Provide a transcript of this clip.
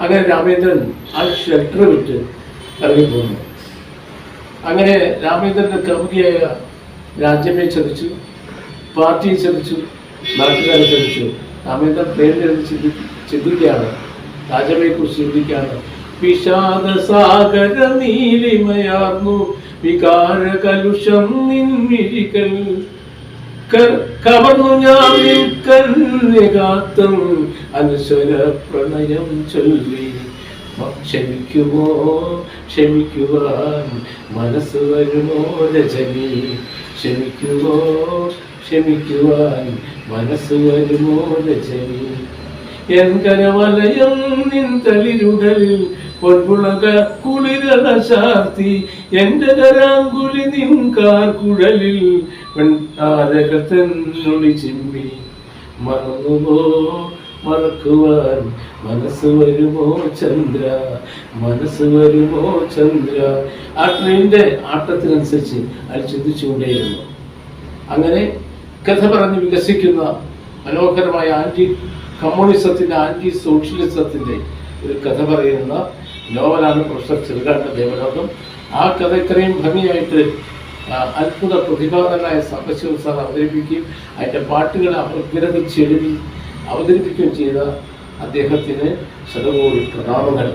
അങ്ങനെ രാമേന്ദ്രൻ ആ ഷെൽട്ടർ വിട്ട് ഇറങ്ങിപ്പോന്നു. അങ്ങനെ രാമേന്ദ്രന്റെ കമുകിയായ രാജ്യമേ ചതിച്ചു പാർട്ടിയെ ചതിച്ചു നാട്ടുകാരെ ചതിച്ചു രാമേന്ദ്രൻ പേരിലെഴുതി ചിന്തി ചിന്തിക്കുകയാണ് രാജമയെക്കുറിച്ച് ചിന്തിക്കുകയാണ്. വിഷാദ സാഗര നീലിമയാർന്നു വികാര കലുഷം നിൻമിഴികൾ കവർന്നു ഞാൻ കന്യകാത്തം അനുസ്വര പ്രണയം ചൊല്ലി. ക്ഷമിക്കുമോ? ക്ഷമിക്കുവാൻ മനസ്സ് വരുമോ രജനി? ക്ഷമിക്കുമോ? ക്ഷമിക്കുവാൻ മനസ്സ് വരുമോ രജനി? എൻ കരവലയം നിൻ തളിരുടലിൽ പൊൻപുളക കുളിരള ചാർത്തി എന്റെ കരാങ്കുലി നിൻ കുഴലിൽ പെൺതാരകത്തെന്നുളി ചിമ്മി. മറന്നുവോ? മറക്കുവാൻ മനസ്സ് വരുമോ ചന്ദ്ര? മനസ്സ് വരുമോ ചന്ദ്ര? ആ ട്രെയിനിന്റെ ആട്ടത്തിനനുസരിച്ച് അത് ചിന്തിച്ചുകൊണ്ടേയിരുന്നു. അങ്ങനെ കഥ പറഞ്ഞ് വികസിക്കുന്ന മനോഹരമായ ആന്റി കമ്മ്യൂണിസത്തിന്റെ ആന്റി സോഷ്യലിസത്തിന്റെ ഒരു കഥ പറയുന്ന നോവലാണ് പ്രൊഫസർ ചെറുകാട്ട ദേവലോകം. ആ കഥ ഇത്രയും ഭംഗിയായിട്ട് അത്ഭുത പ്രതിഭാതനായ സാംബശിവ സാർ അവതരിപ്പിക്കുകയും അതിന്റെ പാട്ടുകൾ അവഗ്രഹിച്ചെഴുതി അവതരിപ്പിക്കുകയും ചെയ്ത അദ്ദേഹത്തിന് ശതകോടി പ്രണാമങ്ങൾ.